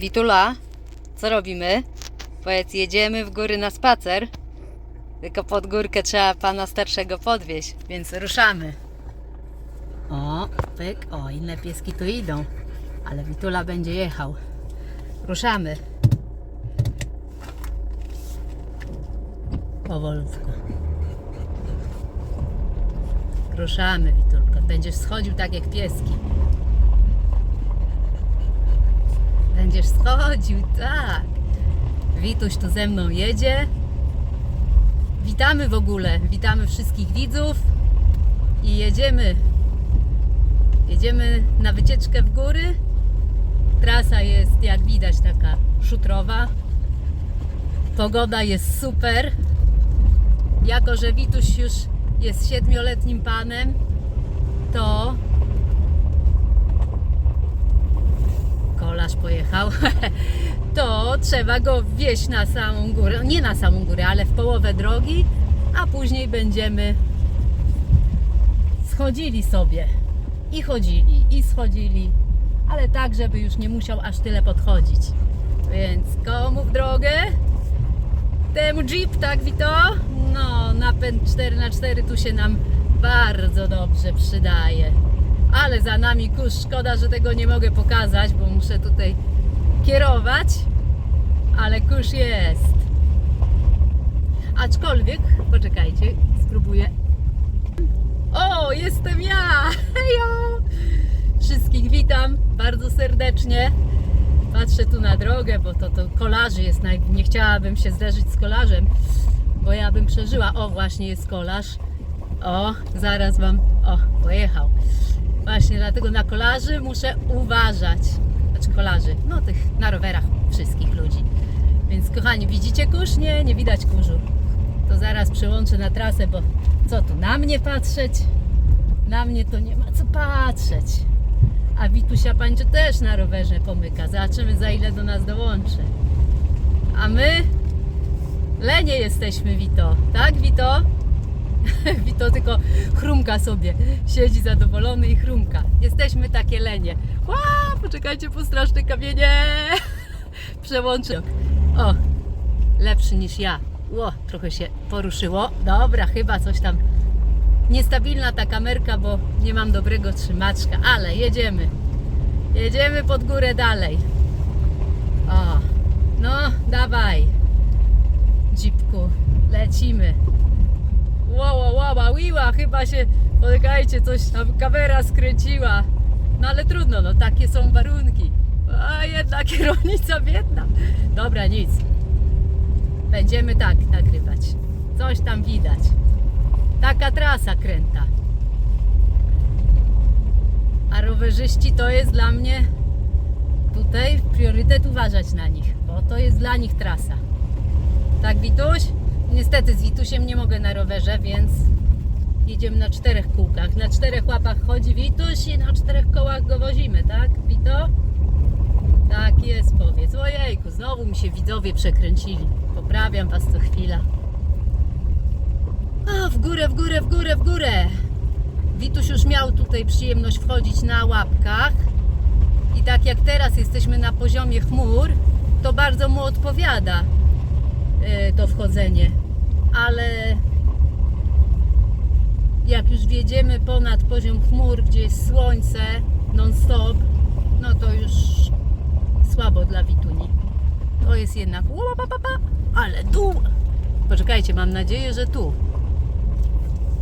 Witula, co robimy? Powiedz, jedziemy w góry na spacer. Tylko pod górkę trzeba pana starszego podwieźć, więc ruszamy. O, pyk, o, inne pieski tu idą, ale Witula będzie jechał. Ruszamy. Powolutku. Ruszamy, Witulko. Będziesz schodził tak jak pieski. Będziesz schodził, tak. Wituś tu ze mną jedzie. Witamy w ogóle, witamy wszystkich widzów i jedziemy. Jedziemy na wycieczkę w góry. Trasa jest, jak widać, taka szutrowa. Pogoda jest super. Jako, że Wituś już jest siedmioletnim panem, to kolarz pojechał, to trzeba go wieźć na samą górę, nie na samą górę, ale w połowę drogi, a później będziemy schodzili sobie i chodzili, i schodzili, ale tak, żeby już nie musiał aż tyle podchodzić. Więc komu w drogę? Temu Jeep, tak Wito? No, napęd 4x4 tu się nam bardzo dobrze przydaje. Ale za nami kurz, szkoda, że tego nie mogę pokazać, bo muszę tutaj kierować. Ale kurz jest. Aczkolwiek, poczekajcie, spróbuję. O, jestem ja! Hejo! Wszystkich witam bardzo serdecznie. Patrzę tu na drogę, bo to, to kolarzy jest. Naj... Nie chciałabym się zderzyć z kolarzem, bo ja bym przeżyła. O, właśnie jest kolarz. O, zaraz wam. O, pojechał. Właśnie dlatego na kolarzy muszę uważać. Znaczy kolarzy, no tych na rowerach wszystkich ludzi. Więc kochani, widzicie kurz? Nie, nie widać kurzu. To zaraz przełączę na trasę, bo co tu na mnie patrzeć? Na mnie to nie ma co patrzeć. A Witusia Pańczy też na rowerze pomyka. Zobaczymy za ile do nas dołączy. A my lenie jesteśmy, Wito. Tak, Wito? Wito tylko chrumka sobie. Siedzi zadowolony i chrumka. Jesteśmy takie lenie. Ła, poczekajcie, po straszne kamienie. Przełączę. O, lepszy niż ja. Ło, trochę się poruszyło. Dobra, chyba coś tam niestabilna ta kamerka, bo nie mam dobrego trzymaczka, ale jedziemy. Jedziemy pod górę dalej. O, no dawaj. Jeepku, lecimy. Ła, ła, ła, ła, wiła, chyba się, poczekajcie, coś tam kamera skręciła. No ale trudno, no takie są warunki. A jedna kierownica biedna. Dobra, nic. Będziemy tak nagrywać. Coś tam widać. Taka trasa kręta. A rowerzyści to jest dla mnie tutaj priorytet uważać na nich, bo to jest dla nich trasa. Tak, Wituś? Niestety z Witusiem nie mogę na rowerze, więc jedziemy na czterech kółkach. Na czterech łapach chodzi Wituś i na czterech kołach go wozimy, tak, Wito? Tak jest, powiedz. Ojejku, znowu mi się widzowie przekręcili. Poprawiam was co chwila. A, w górę, w górę, w górę, w górę. Wituś już miał tutaj przyjemność wchodzić na łapkach. I tak jak teraz jesteśmy na poziomie chmur, to bardzo mu odpowiada to wchodzenie. Ale jak już wjedziemy ponad poziom chmur, gdzie jest słońce non-stop, no to już słabo dla Wituni. To jest jednak ale tu. Poczekajcie, mam nadzieję, że tu.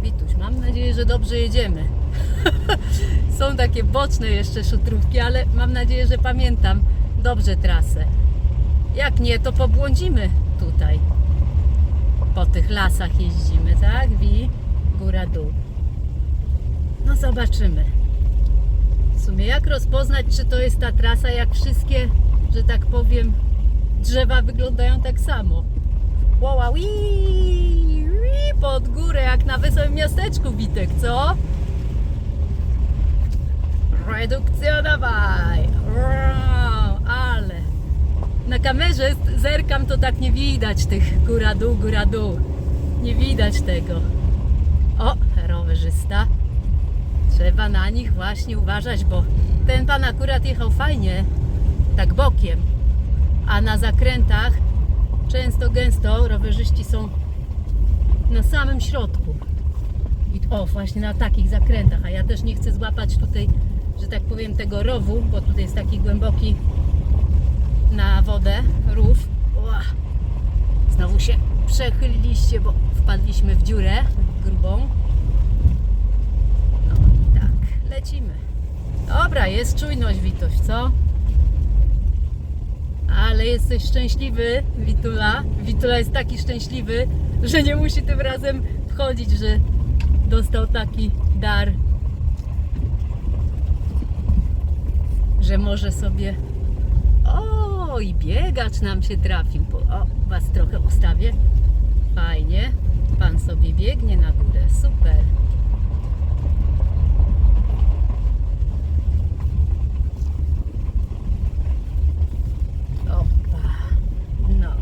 Wituś, mam nadzieję, że dobrze jedziemy. Są takie boczne jeszcze szutrówki, ale mam nadzieję, że pamiętam dobrze trasę. Jak nie, to pobłądzimy tutaj. Po tych lasach jeździmy, tak? Wi, góra, dół. No zobaczymy. W sumie jak rozpoznać, czy to jest ta trasa, jak wszystkie, że tak powiem, drzewa wyglądają tak samo. Wow, wi, pod górę, jak na wesołym miasteczku, Witek, co? Redukcja dawaj! Na kamerze zerkam, to tak nie widać tych góra dół, góra dół. Nie widać tego. O, rowerzysta. Trzeba na nich właśnie uważać, bo ten pan akurat jechał fajnie, tak bokiem. a na zakrętach często gęsto rowerzyści są na samym środku. I o, właśnie na takich zakrętach, a ja też nie chcę złapać tutaj, że tak powiem, tego rowu, bo tutaj jest taki głęboki na wodę rów. Znowu się przechyliliście, bo wpadliśmy w dziurę grubą. No i tak, lecimy. Dobra, jest czujność, Witoś, co? Ale jesteś szczęśliwy, Witula. Witula jest taki szczęśliwy, że nie musi tym razem wchodzić, że dostał taki dar, że może sobie. I biegacz nam się trafił. O, was trochę ustawię. Fajnie. Pan sobie biegnie na górę. Super. Opa. No.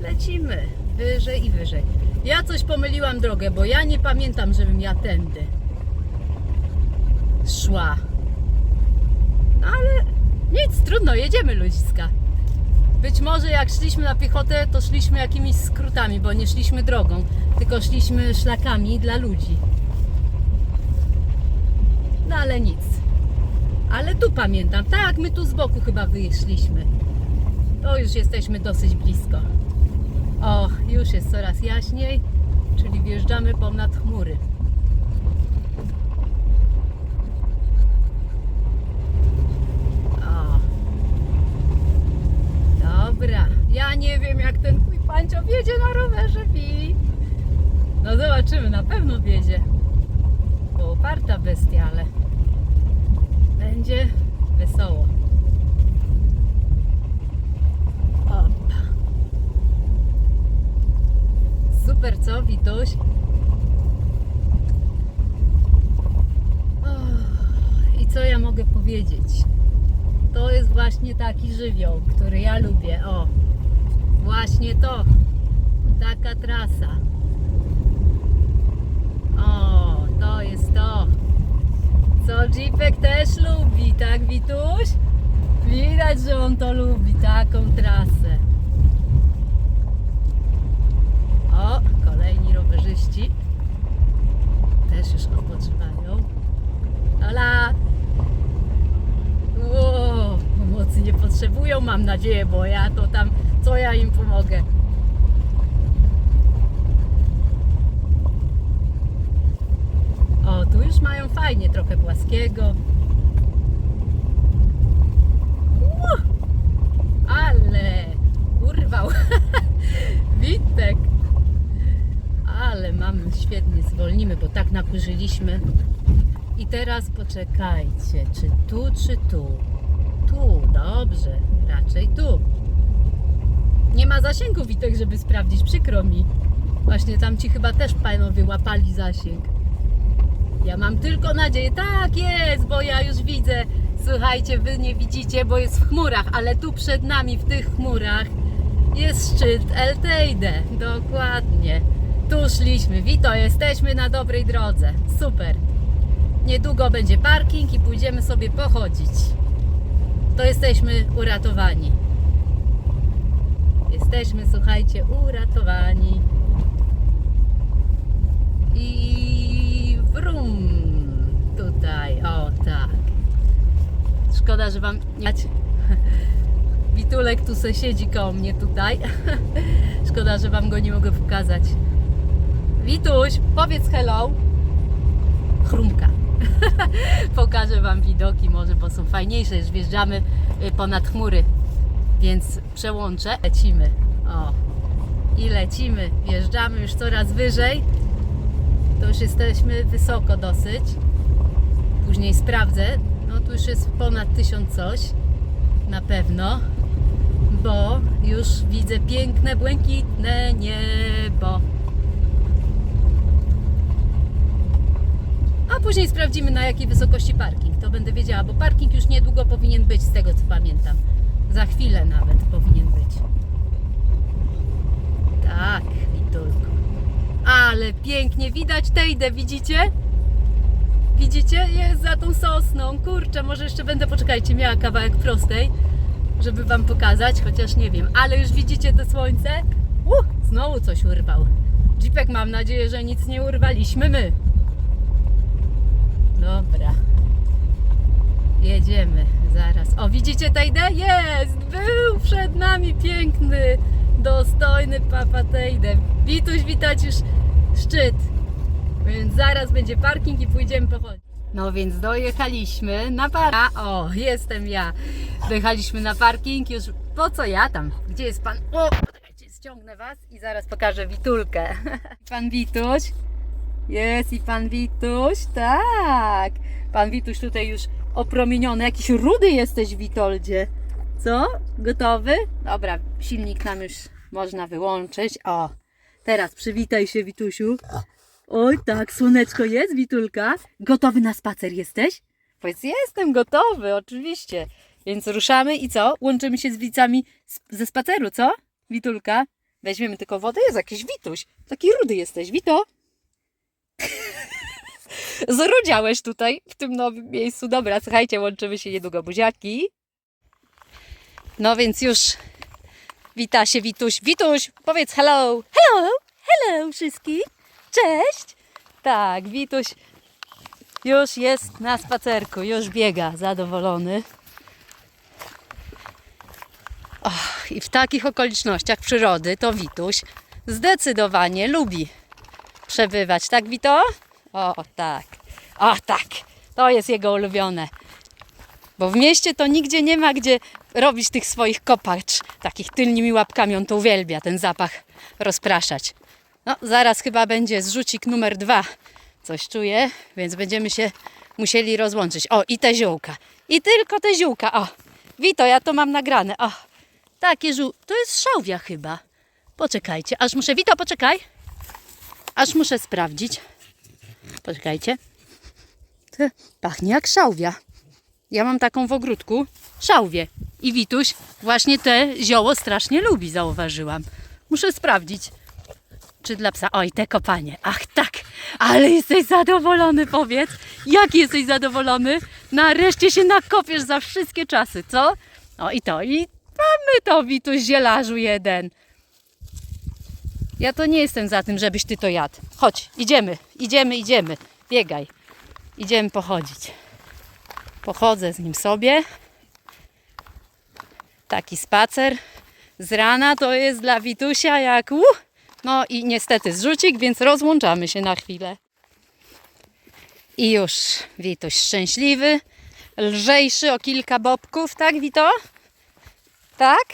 Lecimy. Wyżej i wyżej. Ja coś pomyliłam drogę, bo ja nie pamiętam, żebym ja tędy szła. No ale nic, trudno, jedziemy ludziska. Być może jak szliśmy na piechotę, to szliśmy jakimiś skrótami, bo nie szliśmy drogą, tylko szliśmy szlakami dla ludzi. No ale nic. Ale tu pamiętam, tak, my tu z boku chyba wyszliśmy. To już jesteśmy dosyć blisko. O, już jest coraz jaśniej, czyli wjeżdżamy ponad chmury. O. Dobra, ja nie wiem jak ten twój pańcio wiedzie na rowerze, Pi. No zobaczymy, na pewno wiedzie. Bo uparta bestia, ale będzie wesoło. Opa. Super, co, Wituś? I co ja mogę powiedzieć? To jest właśnie taki żywioł, który ja lubię. O, właśnie to. Taka trasa. O, to jest to. Co Jeepek też lubi, tak Wituś? Widać, że on to lubi, taką trasę. O, kolejni rowerzyści. Też już odpoczywają. Ola! Wow, pomocy nie potrzebują, mam nadzieję, bo ja to tam, co ja im pomogę. O, tu już mają fajnie, trochę płaskiego. Ale urwał Witek. Ale mamy świetnie, zwolnimy, bo tak napłyżyliśmy. I teraz poczekajcie, czy tu, czy tu? Tu, dobrze, raczej tu. Nie ma zasięgu Witek, żeby sprawdzić, przykro mi. Właśnie tam ci chyba też panowie łapali zasięg. Ja mam tylko nadzieję, tak jest, bo ja już widzę. Słuchajcie, wy nie widzicie, bo jest w chmurach, ale tu przed nami w tych chmurach jest szczyt El Teide. Dokładnie. Tu szliśmy. Wito, jesteśmy na dobrej drodze. Super. Niedługo będzie parking i pójdziemy sobie pochodzić. To jesteśmy uratowani. Jesteśmy, słuchajcie, uratowani. I wrum tutaj, o tak. Szkoda, że wam nie Witulek tu se siedzi koło mnie tutaj. Szkoda, że wam go nie mogę pokazać. Wituś, powiedz hello. Chrumka. Pokażę wam widoki może, bo są fajniejsze, już wjeżdżamy y, ponad chmury. Więc przełączę, lecimy. O. I lecimy, wjeżdżamy już coraz wyżej. To już jesteśmy wysoko dosyć. Później sprawdzę. No tu już jest ponad tysiąc coś. Na pewno. Bo już widzę piękne, błękitne niebo. Później sprawdzimy na jakiej wysokości parking. To będę wiedziała, bo parking już niedługo powinien być, z tego co pamiętam. Za chwilę nawet powinien być. Tak, Witulku. Ale pięknie widać Tejdę, widzicie? Widzicie? Jest za tą sosną. Kurczę, może jeszcze będę, poczekajcie, miała kawałek prostej. żeby Wam pokazać, chociaż nie wiem, ale już widzicie to słońce? Uh, znowu coś urwał. Jeepek mam nadzieję, że nic nie urwaliśmy my. Dobra. Jedziemy zaraz. O, widzicie Tejdę? Jest! Był przed nami piękny, dostojny Papa Tejdę. Wituś, witać już szczyt. Więc zaraz będzie parking i pójdziemy pochodzić. No więc dojechaliśmy na parking. O, jestem ja. Dojechaliśmy na parking już. Po co ja tam? Gdzie jest pan? O, ściągnę was i zaraz pokażę Witulkę. Pan Wituś. Jest i pan Wituś, tak. Pan Wituś tutaj już opromieniony. Jakiś rudy jesteś, Witoldzie. Co? Gotowy? Dobra, silnik nam już można wyłączyć. O, teraz przywitaj się, Witusiu. Oj, tak, słoneczko jest, Witulka. Gotowy na spacer jesteś? Powiedz, jestem gotowy, oczywiście. Więc ruszamy i co? Łączymy się z wicami z- ze spaceru, co? Witulka? Weźmiemy tylko wodę. Jest jakiś Wituś. Taki rudy jesteś, Wito. Zrudziałeś tutaj, w tym nowym miejscu. Dobra, słuchajcie, łączymy się niedługo buziaki. No więc już wita się Wituś. Wituś, powiedz hello. Hello, hello wszystkich. Cześć. Tak, Wituś już jest na spacerku, już biega, zadowolony. Och, I w takich okolicznościach przyrody to Wituś zdecydowanie lubi przebywać. Tak, Wito? O, tak. O, tak. To jest jego ulubione. Bo w mieście to nigdzie nie ma gdzie robić tych swoich kopacz. Takich tylnymi łapkami. On to uwielbia, ten zapach rozpraszać. No, zaraz chyba będzie zrzucik numer dwa. Coś czuję, więc będziemy się musieli rozłączyć. O, i te ziółka. I tylko te ziółka. O, Wito, ja to mam nagrane. O, takie ziół. To jest szałwia chyba. Poczekajcie, aż muszę. Wito, poczekaj. Aż muszę sprawdzić. Poczekajcie. Pachnie jak szałwia. Ja mam taką w ogródku. Szałwię. I Wituś właśnie te zioło strasznie lubi, zauważyłam. Muszę sprawdzić. Czy dla psa? Oj, te kopanie. Ach, tak. Ale jesteś zadowolony, powiedz. Jak jesteś zadowolony? Nareszcie się nakopiesz za wszystkie czasy, co? O i to. I mamy to, Wituś, zielarzu jeden. Ja to nie jestem za tym, żebyś ty to jadł. Chodź, idziemy, idziemy, idziemy. Biegaj. Idziemy pochodzić. Pochodzę z nim sobie. Taki spacer z rana to jest dla Witusia jak uh! No i niestety zrzucik, więc rozłączamy się na chwilę. I już Wituś szczęśliwy, lżejszy o kilka bobków, tak Wito? Tak?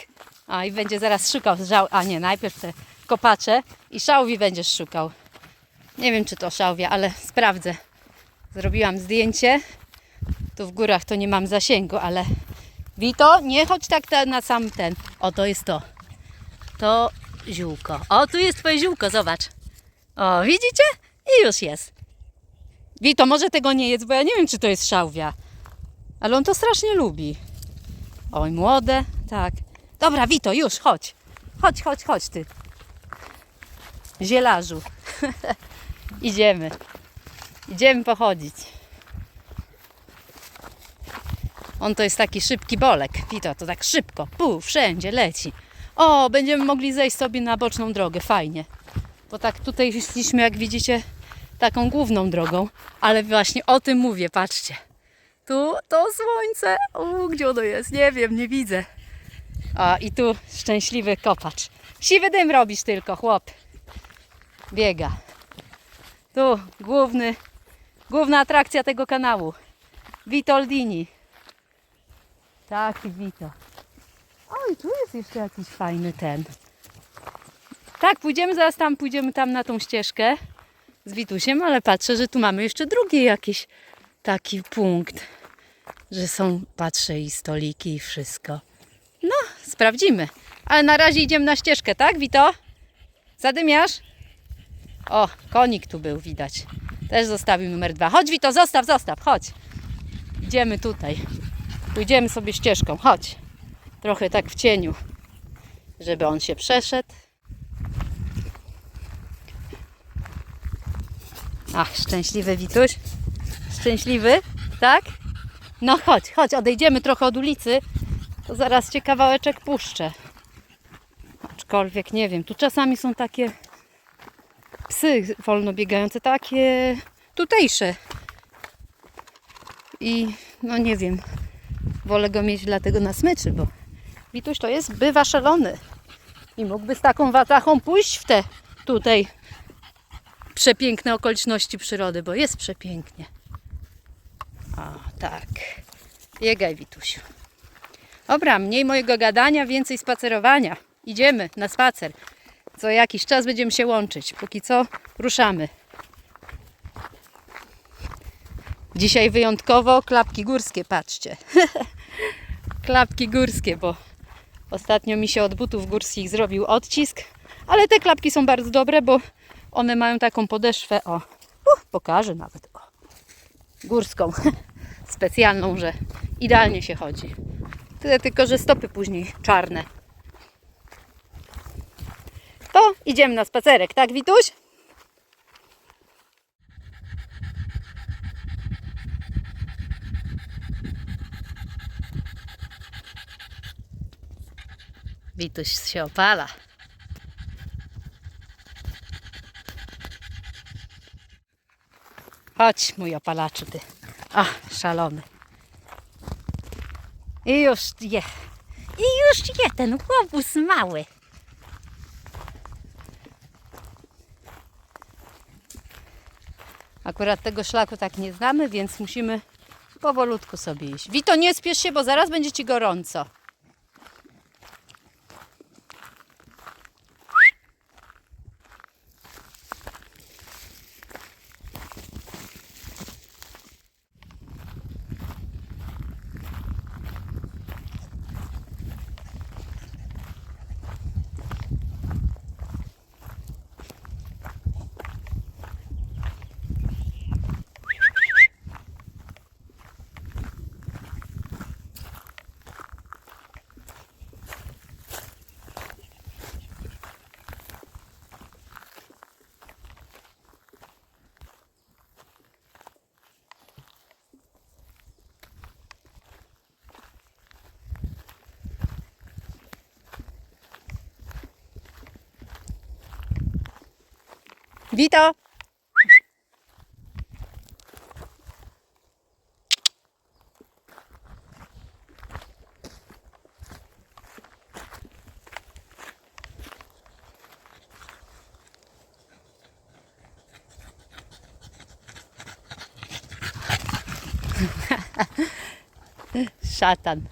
A i będzie zaraz szukał żał... A nie, najpierw te kopacze i szałwi będziesz szukał. Nie wiem, czy to szałwia, ale sprawdzę. Zrobiłam zdjęcie. Tu w górach to nie mam zasięgu, ale Wito, nie chodź tak ta- na sam ten. O, to jest to. To ziółko. O, tu jest twoje ziółko, zobacz. O, widzicie? I już jest. Wito, może tego nie jedz, bo ja nie wiem, czy to jest szałwia. Ale on to strasznie lubi. Oj, młode, tak. Dobra, Wito, już, chodź. Chodź, chodź, chodź ty. Zielarzu. Idziemy. Idziemy pochodzić. On to jest taki szybki bolek. Wito, to tak szybko. Pu, wszędzie leci. O, będziemy mogli zejść sobie na boczną drogę. Fajnie. Bo tak tutaj szliśmy, jak widzicie, taką główną drogą. Ale właśnie o tym mówię, patrzcie. Tu to słońce. U, gdzie ono jest? Nie wiem, nie widzę. A i tu szczęśliwy kopacz. Siwy dym robisz tylko, chłop. Biega. Tu główny, główna atrakcja tego kanału. Witoldini. Taki Wito. Oj, tu jest jeszcze jakiś fajny ten. Tak, pójdziemy zaraz tam, pójdziemy tam na tą ścieżkę z Witusiem, ale patrzę, że tu mamy jeszcze drugi jakiś taki punkt, że są, patrzę i stoliki i wszystko. No, sprawdzimy. Ale na razie idziemy na ścieżkę, tak, Wito? Zadymiasz? O, konik tu był, widać. Też zostawił numer dwa. Chodź, Wito, zostaw, zostaw, chodź. Idziemy tutaj. Pójdziemy sobie ścieżką, chodź. Trochę tak w cieniu, żeby on się przeszedł. Ach, szczęśliwy Wituś. Szczęśliwy, tak? No chodź, chodź, odejdziemy trochę od ulicy. to zaraz cię kawałeczek puszczę. Aczkolwiek nie wiem, tu czasami są takie psy wolno biegające, takie tutejsze. I no nie wiem, wolę go mieć dlatego na smyczy, bo Wituś to jest bywa szalony. I mógłby z taką watachą pójść w te tutaj przepiękne okoliczności przyrody, bo jest przepięknie. O, tak. Biegaj, Witusiu. Dobra, mniej mojego gadania, więcej spacerowania. Idziemy na spacer. Co jakiś czas będziemy się łączyć. Póki co ruszamy. Dzisiaj wyjątkowo klapki górskie, patrzcie. klapki górskie, bo ostatnio mi się od butów górskich zrobił odcisk, ale te klapki są bardzo dobre, bo one mają taką podeszwę, o, uh, pokażę nawet, o, górską, specjalną, że idealnie się chodzi. Tyle tylko, że stopy później czarne. To idziemy na spacerek, tak Wituś? Wituś się opala. Chodź, mój opalaczu, ty. A, szalony. I już je. I już je ten łobuz mały. Akurat tego szlaku tak nie znamy, więc musimy powolutku sobie iść. Wito, nie spiesz się, bo zaraz będzie ci gorąco. Wito! Szatan.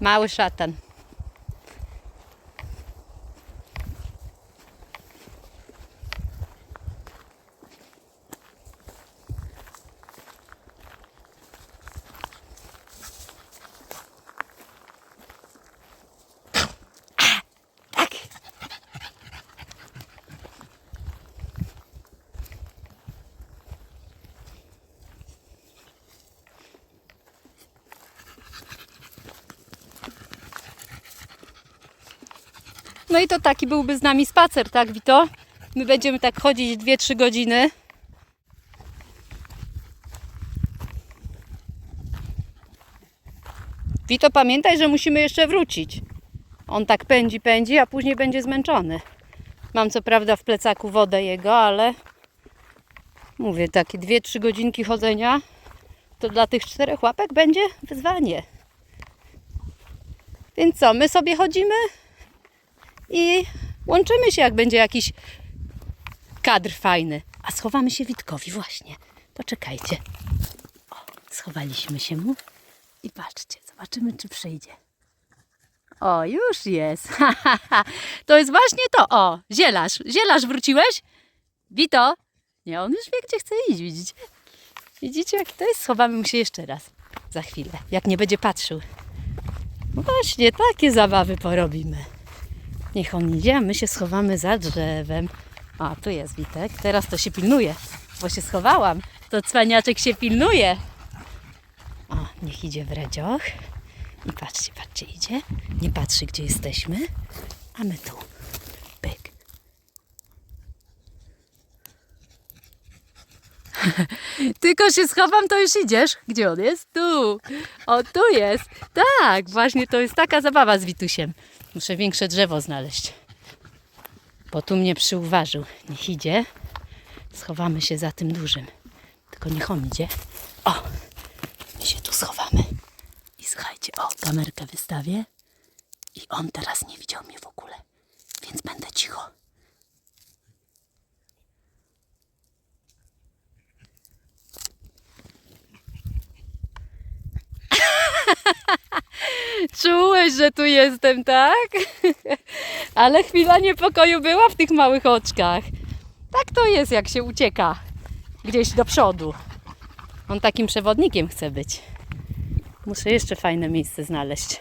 Mały szatan. Tak. No i to taki byłby z nami spacer, tak Wito? My będziemy tak chodzić 2-3 godziny. Wito, pamiętaj, że musimy jeszcze wrócić. On tak pędzi, pędzi, a później będzie zmęczony. Mam co prawda w plecaku wodę jego, ale mówię, takie 2-3 godzinki chodzenia to dla tych czterech łapek będzie wyzwanie. Więc co, my sobie chodzimy i łączymy się, jak będzie jakiś kadr fajny. A schowamy się Witkowi właśnie. Poczekajcie. O, schowaliśmy się mu i patrzcie, zobaczymy, czy przyjdzie. O, już jest. To jest właśnie to. O, zielarz. Zielarz wróciłeś? Wito? Nie, on już wie, gdzie chce iść, widzicie? Widzicie, jak to jest? Schowamy mu się jeszcze raz. Za chwilę, jak nie będzie patrzył. Właśnie, takie zabawy porobimy. Niech on idzie, a my się schowamy za drzewem. A, tu jest Witek. Teraz to się pilnuje, bo się schowałam. To cwaniaczek się pilnuje. O, niech idzie w redzioch. I patrzcie, patrzcie, idzie. Nie patrzy, gdzie jesteśmy. A my tu. Pyk. Tylko się schowam, to już idziesz. Gdzie on jest? Tu. O, tu jest. Tak, właśnie to jest taka zabawa z Witusiem. Muszę większe drzewo znaleźć. Bo tu mnie przyuważył. Niech idzie. Schowamy się za tym dużym. Tylko niech on idzie. O, my się tu schowamy. I słuchajcie, o, kamerkę wystawię. I on teraz nie widział mnie w ogóle. Więc będę cicho. Czułeś, że tu jestem, tak? Ale chwila niepokoju była w tych małych oczkach. Tak to jest, jak się ucieka gdzieś do przodu. On takim przewodnikiem chce być. Muszę jeszcze fajne miejsce znaleźć.